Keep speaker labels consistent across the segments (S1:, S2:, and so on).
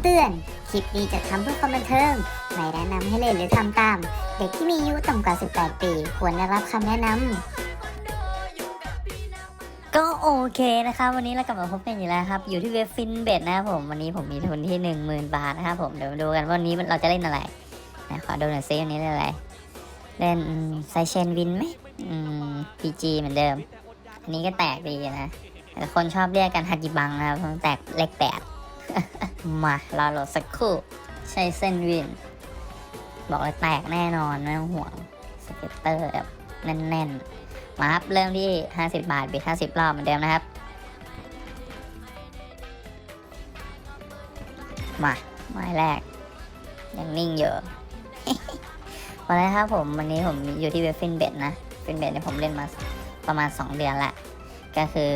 S1: ำเตือน คลิปนี้จะทำเพื่อความบันเทิง ไม่แนะนำให้เล่นหรือทำตาม เด็กที่มีอายุต่ำกว่า 18 ปี ควรได้รับคำแนะนำ
S2: ก็โอเคนะครับ วันนี้เรากลับมาพบกันอีกแล้วครับ อยู่ที่เว็บฟินเบดนะครับผม วันนี้ผมมีทุนที่ 1 0,000 บาทนะครับผม เดี๋ยวมาดูกันว่าวันนี้เราจะเล่นอะไรนะขอดูหน่อยซิวันนี้เล่นอะไร เล่นไซเชนวินไหมอืมพีจีเหมือนเดิม อันนี้ก็แตกดีนะแต่คนชอบเรียกกันฮากิบังนะครับแตกเลขแปด มาเราโหลดสักครู่ ใช้เส้นวิน บอกเลยแตกแน่นอนไม่ต้องห่วงสเก็ตเตอร์แบบแน่นๆ มาครับ เริ่มที่ 50 บาทบิด50 รอบเหมือนเดิมนะครับ มาไม้แรก ยังนิ่งอยู่วันนี้ครับผมวันนี้ผมอยู่ที่เว็บฟินเบ็ดนะฟินเบ็ดเนี่ยผมเล่นมาประมาณ 2 เดือนละ ก็คือ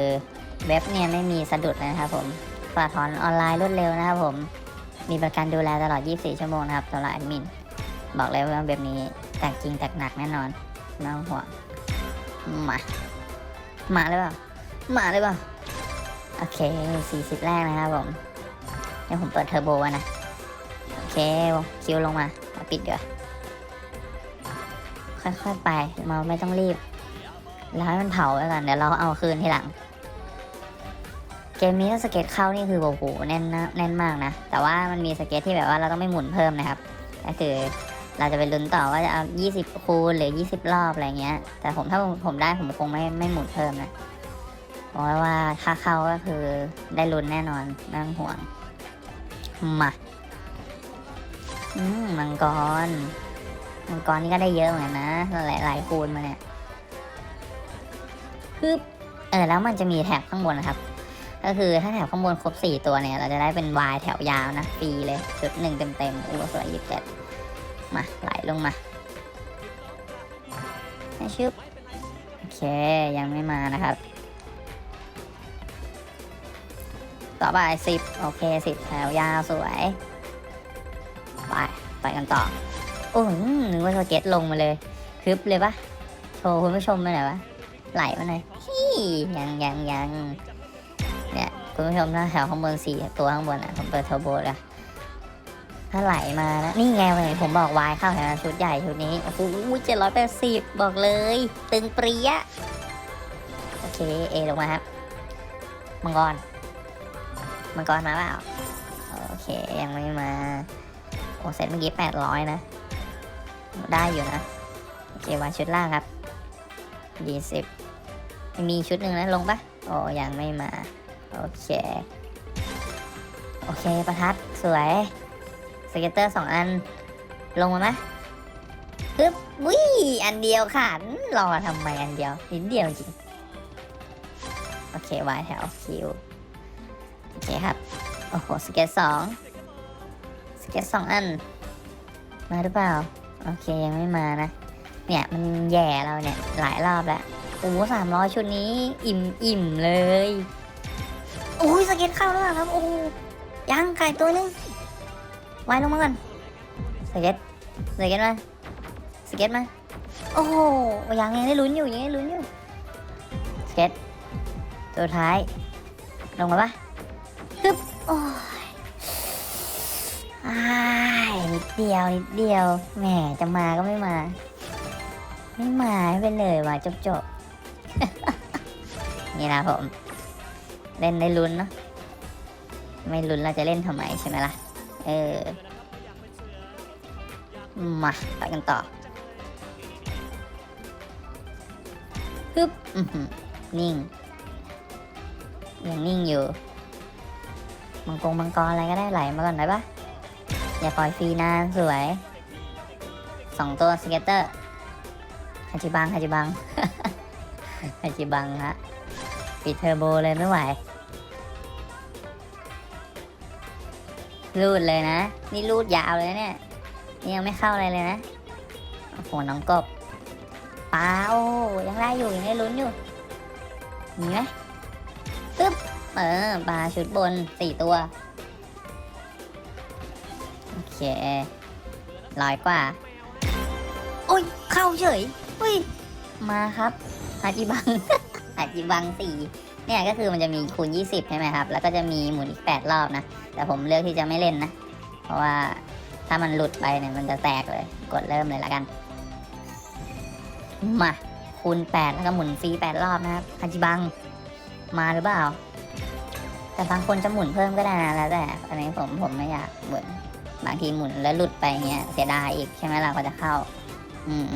S2: เว็บเนี่ยไม่มีสะดุดนะครับผม ฝากถอนออนไลน์รวดเร็วนะครับผม มีประกันดูแลตลอด 24 ชั่วโมงนะครับสำหรับแอดมิน บอกเลยว่าเว็บนี้แตกจริงแตกหนักแน่นอนไม่ต้องห่วงมามาเลยเปล่ามาเลยเปล่าโอเค 40 แรกนะครับผมเดี๋ยวผมเปิดเทอร์โบว้นะ โอเคคิวลงมามาปิดเดี๋ยวค่อยๆไปเราไม่ต้องรีบแล้วให้มันเผาไว้ก่อนเดี๋ยวเราเอาคืนทีหลัง เกมนี้ถ้าสเก็ตเข้านี่คือโอ้โหแน่นนะแน่นมากนะ แต่ว่ามันมีสเก็ตที่แบบว่าเราต้องไม่หมุนเพิ่มนะครับ ก็คือเราจะไปลุ้นต่อว่าจะเอา 20 คูณหรือ 20 รอบอะไรเงี้ย แต่ผมถ้าผมได้ผมคงไม่ไม่หมุนเพิ่มนะเพราะว่าถ้าเข้าก็คือได้ลุ้นแน่นอนไม่ต้องห่วง มาอืมมังกร มังกรนี่ก็ได้เยอะเหมือนกันนะหลายหลายคูณมาเนี่ยคือเออแล้วมันจะมีแถบข้างบนนะครับ ก็คือถ้าแถบข้างบนครบสี่ตัวเนี่ย เราจะได้เป็นวายแถวยาวนะฟรีเลยจุดหนึ่งเต็มเต็มๆอู้สวยยี่สิบเจ็ดมาไหลลงมาชึบโอเค ยังไม่มานะครับ ต่อไปสิบโอเคสิบแถวยาวสวย ไป ไปกันต่อโอ้ยนึกว่าสเก็ตลงมาเลยคลิปเลยปะโชว์คุณผู้ชมไปหน่อยวะไหลมาหน่อยฮี่ยังยังยังเนี่ย คุณผู้ชมถ้าแถวข้างบนสี่ตัวข้างบนอะผมเปิดเทอร์โบแล้วถ้าไหลมานะนี่ไงวันผมบอกวายเข้าแถวชุดใหญ่ชุดนี้โอ้โหเจ็ดร้อยแปดสิบบอกเลย ตึงเปรี้ยโอเคเอลงมาครับมังกรมังกรมาเปล่าโอเคยังไม่มาโอ้เซตเมื่อกี้แปดร้อยนะ ได้อยู่นะโอเควางชุดล่างครับยี่สิบมีชุดหนึ่งนะลงปะโอ้ยังไม่มา โอเค โอเค ประทัดสวย สเก็ตเตอร์สองอัน ลงมาไหมปึ๊บวิอันเดียวค่ะรอทำไมอันเดียว นิดเดียวจริง โอเควายแถวคิว โอเคครับ โอ้โห สเก็ตสองสเก็ตสองอัน มาหรือเปล่า โอเค ยังไม่มานะ เนี่ย มันแย่เราเนี่ย หลายรอบแล้วโอ้สามร้อยชุดนี้ อิ่มอิ่มเลย อ้ยสเก็ตเข้าแล้วครับโอ้ยังไก่ตัวนึงไว้ลงมาก่อนสเก็ตสเก็ตมาสเก็ตมาโอ้โหยังยังได้ลุ้นอยู่ยังได้ลุ้นอยู่สเก็ตตัวท้ายลงมาปะฮึบโอ้ยอ้ายนิดเดียวนิดเดียวแหมจะมาก็ไม่มา ไม่มาให้ไปเลยว่ะจบจบนี่นะผม เล่นได้ลุ้นเนาะไม่ลุ้นเราจะเล่นทำไมใช่ไหมล่ะ เออ มาไปกันต่อฮึบนิ่ง ยังนิ่งอยู่ มังกรมังกรอะไรก็ได้ไหลมาก่อนได้ปะอย่าปล่อยฟรีนานสวยสองตัวสเก็ตเตอร์ฮาจิบังฮาจิบังฮาจิบังฮะ ปิดเทอร์โบเลยไม่ไหว รูดเลยนะ นี่รูดยาวเลยเนี่ย นี่ยังไม่เข้าอะไรเลยนะ โอ้โห น้องกบปลาโอ้ยังได้อยู่ยังได้ลุ้นอยู่มีไหมตึ๊บ เออปลาชุดบนสี่ตัว โอเคร้อยกว่าโอ้ย เข้าเฉย อุ้ย มาครับฮาจิบัง ฮาจิบังสี่เนี่ยก็คือมันจะมีคูณ 20 ใช่ไหมครับ แล้วก็จะมีหมุนอีก 8 รอบนะ แต่ผมเลือกที่จะไม่เล่นนะ เพราะว่าถ้ามันหลุดไปเนี่ยมันจะแตกเลย กดเริ่มเลยละกัน มาคูณ 8 แล้วก็หมุนฟรี 8 รอบนะครับฮัจิบัง มาหรือเปล่า แต่บางคนจะหมุนเพิ่มก็ได้นะแล้วแต่ อันนี้ผมผมไม่อยากหมุน บางทีหมุนแล้วหลุดไปเงี้ยเสียดายอีกใช่ไหมล่ะก็จะเข้า อืม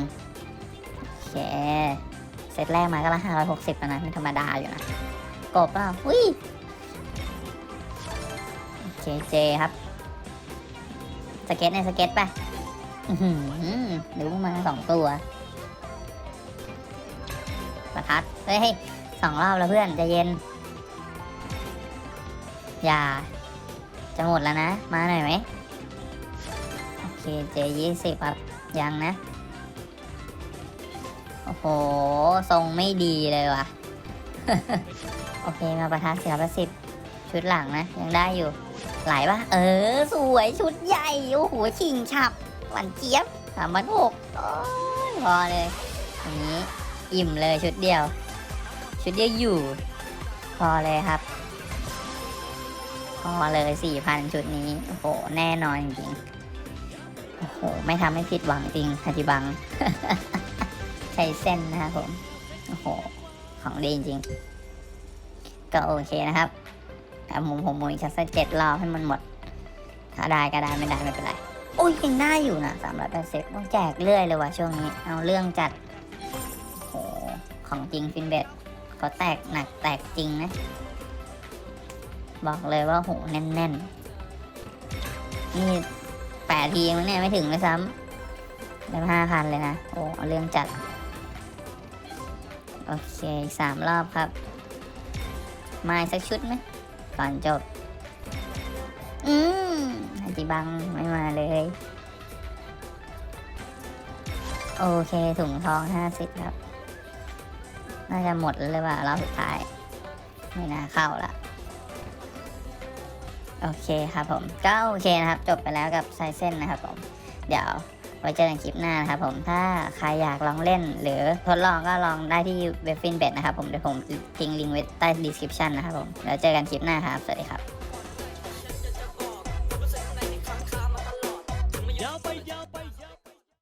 S2: โอเค ซตแรกมาก็ละห้าร้อยหกสิบแล้วนะไม่ธรรมดาอยู่นะกบเปล่าอุ้ยเจเจครับ สเก็ตในสเก็ตไปอื้อหือหรือมาสองตัว ประทัด เฮ้ยสองรอบแล้วเพื่อนจะเย็น อย่า จะหมดแล้วนะ มาหน่อยไหมโอเคเจยี่สิบครับ ยังนะ โอ้โห ทรงไม่ดีเลยว่ะ โอเคมาประทานเสียประสิบชุดหลังนะ ยังได้อยู่ ไหลปะเออ สวยชุดใหญ่ โอ้โห ชิงฉับ หวานเจี๊ยบสามพันหกพอเลยอันนี้อิ่มเลยชุดเดียว ชุดเดียวอยู่ พอเลยครับ พอเลยสี่พันชุดนี้ โอ้โห แน่นอนจริงโอ้โห ไม่ทำให้ผิดหวังจริงคาจิบัง ช้เส้นนะครับผม โอ้โห ของดีจริง ก็โอเคนะครับแต่ผมผมมุนอีกสักเจ็ดรอบให้มันหมด ถ้าได้ก็ได้ไม่ได้ไม่เป็นไร โอ้ยยังได้อยู่นะสามร้อยแปดสิบต้องแจกเรื่อยเลยว่ะช่วงนี้ เอาเรื่องจัด โอ้โหของจริงฟินเบ็ดเขาแตกหนักแตกจริงนะ บอกเลยว่าโหแน่นๆ นี่แปดทีมั้งเนี่ยไม่ถึงเลยซ้ำได้ห้าพันเลยนะ โอ้เอาเรื่องจัด โอเคอีกสามรอบครับ มาสักชุดไหมก่อนจบ อืมฮัจิบังไม่มาเลย โอเคถุงทองห้าสิบครับ น่าจะหมดแล้วหรือเปล่ารอบสุดท้าย ไม่น่าเข้าละโอเคครับผม ก็โอเคนะครับ จบไปแล้วกับไซเส้นนะครับผม เดี๋ยว ไว้เจอกันคลิปหน้านะครับผมถ้าใครอยากลองเล่น หรือทดลองก็ลองได้ที่เว็บฟินเบ็ดนะครับผมเดี๋ยวผมทิ้งลิงก์ไว้ใต้ดีสคริปชันนะครับผมแล้วเจอกันคลิปหน้าครับสวัสดีครับ